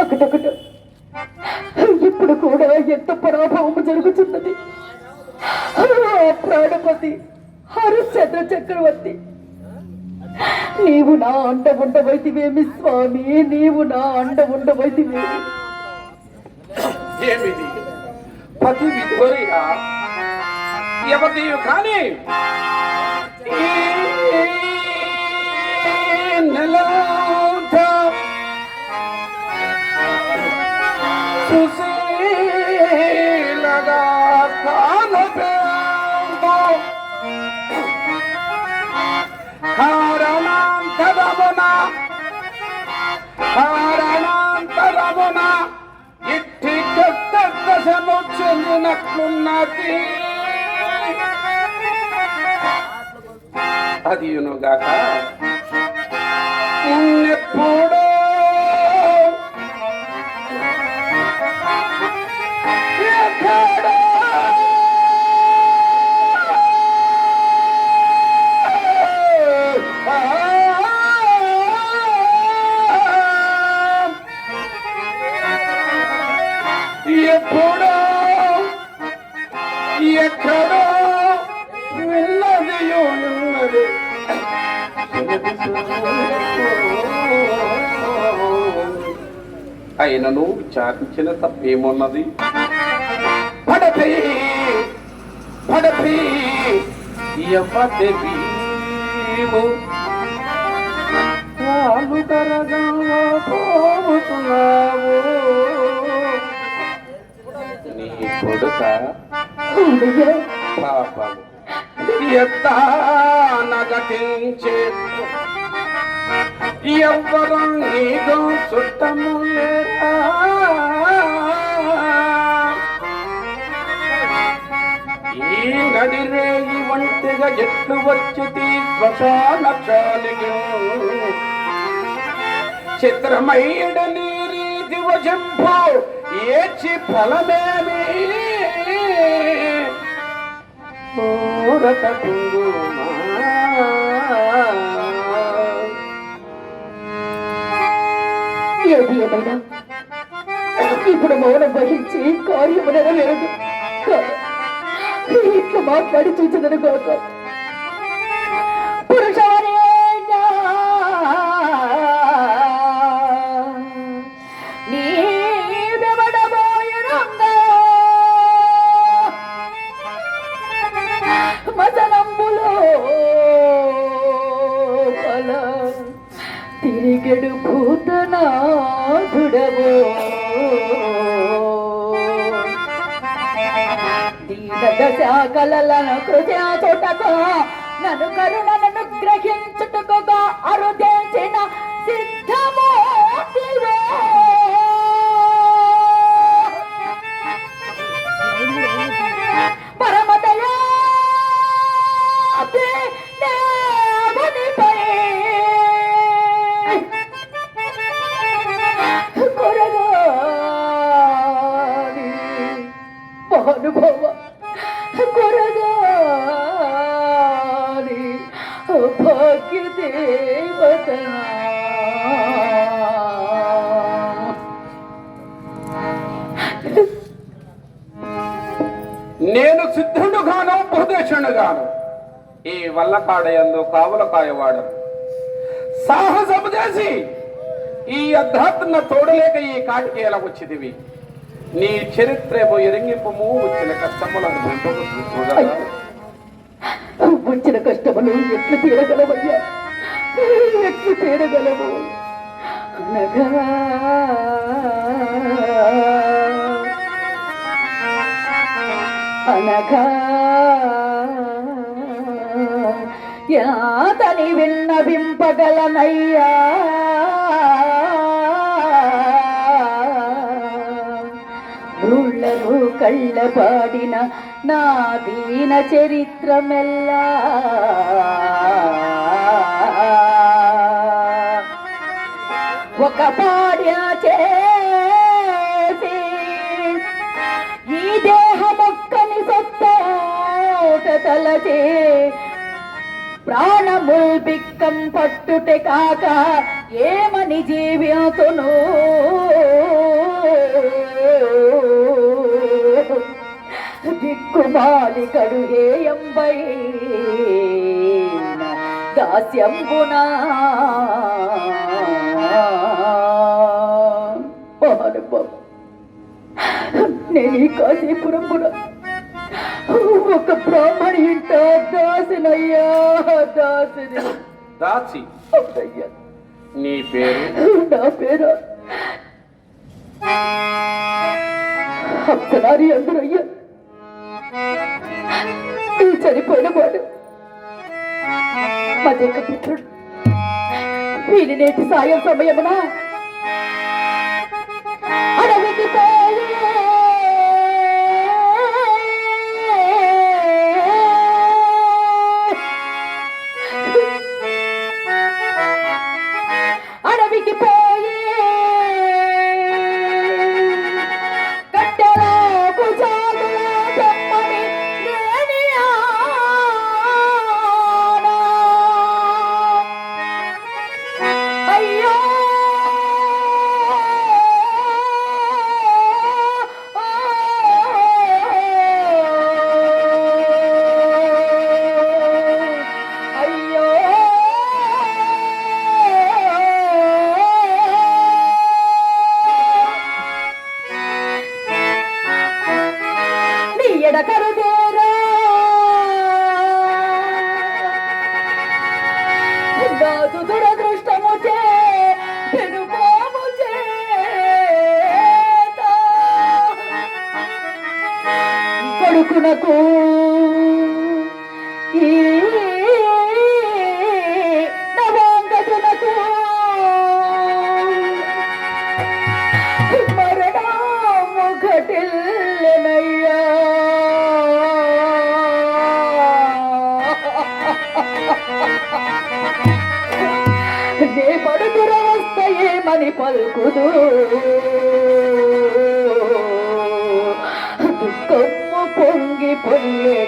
ఒకటొకట ఇప్పుడు కూడా ఎంత పరాభవం జరుగుతున్నది? ప్రాణపతి హరిశ్చంద్ర చక్రవర్తి. నీవు నా అండ ఉండవైతివేమి స్వామి. నీవు నా అండ ఉండవైతివేమి ఏమిది? పతి విధోరియ ఎవరియు కానీ? చెందినట్లున్నది అది యునుగాక ఎప్పుడో ఎక్కడో విన్నది ఉన్నది. అయినను విచారించిన తప్పేమున్నది? పడపి పడపి ఎవరు పోతున్నావు నీ కొడుక పాపం ఎత్త నగటించే ఎవ్వరు నీకు చుట్టము లేరా ఈ నడిరేగి వంటిగా ఎట్లు వచ్చి శ్మశానక్షానికి చిత్రమైడ నీరి దివజంపు ఏచి ఫలమేమీ ఊరట కుంగుమా. ఏది ఏమైనా ఇప్పుడు మౌనం వహించి కార్యము నెరవేరదు ఇట్లా మాట్లాడి చూచదను తిరిగెడు భూతనాథుడవో దీనదశాకలను కృత్యా చోటకో నన్ను కరుణ గ్రహించుటకుగా అరుదేసిన భాగ్య దేవతనా నేను సిద్ధుడుగాను ఉపదేశుడుగాను ఈ వల్లకాడయందు కావుల కాయవాడు సాహసము చేసి ఈ అధ్యాత్మ తోడలేక ఈ కాటికి ఎలా వచ్చిదివి. నీ చరిత్రేమో ఎరింగింపము వచ్చిన కష్టములను వెంటకు చూడగా వచ్చిన కష్టములు ఎట్లు తీరగల ఎట్లు అనగా అనగా యాతని విన్నవింపగలనయ్యా ఊళ్ళను కళ్ళపాడిన నా దీన చరిత్రమెల్లా. తలచే ప్రాణముల్ బిక్కం పట్టుటే కాక ఏమని జీవ్యాతును దిక్కుమాలికడు కడుగే ఎంబై దాస్యంబునా మహానుభావం నేను ఈ ఒక బ్రాహ్మణి ఇంట దాసినయ్యా దాసిని. అవునయ్యా నీ పేరు? నా పేరు? హంసనారి అందరయ్యా. ఈ చనిపోయిన వాడు. మదేక పుత్రుడు. వీని నేటి సాయం సమయమున అడవికి నీ పడుతుర వస్తాయేమని పలుకుదురు దుఃఖము పొంగి పొయ్యే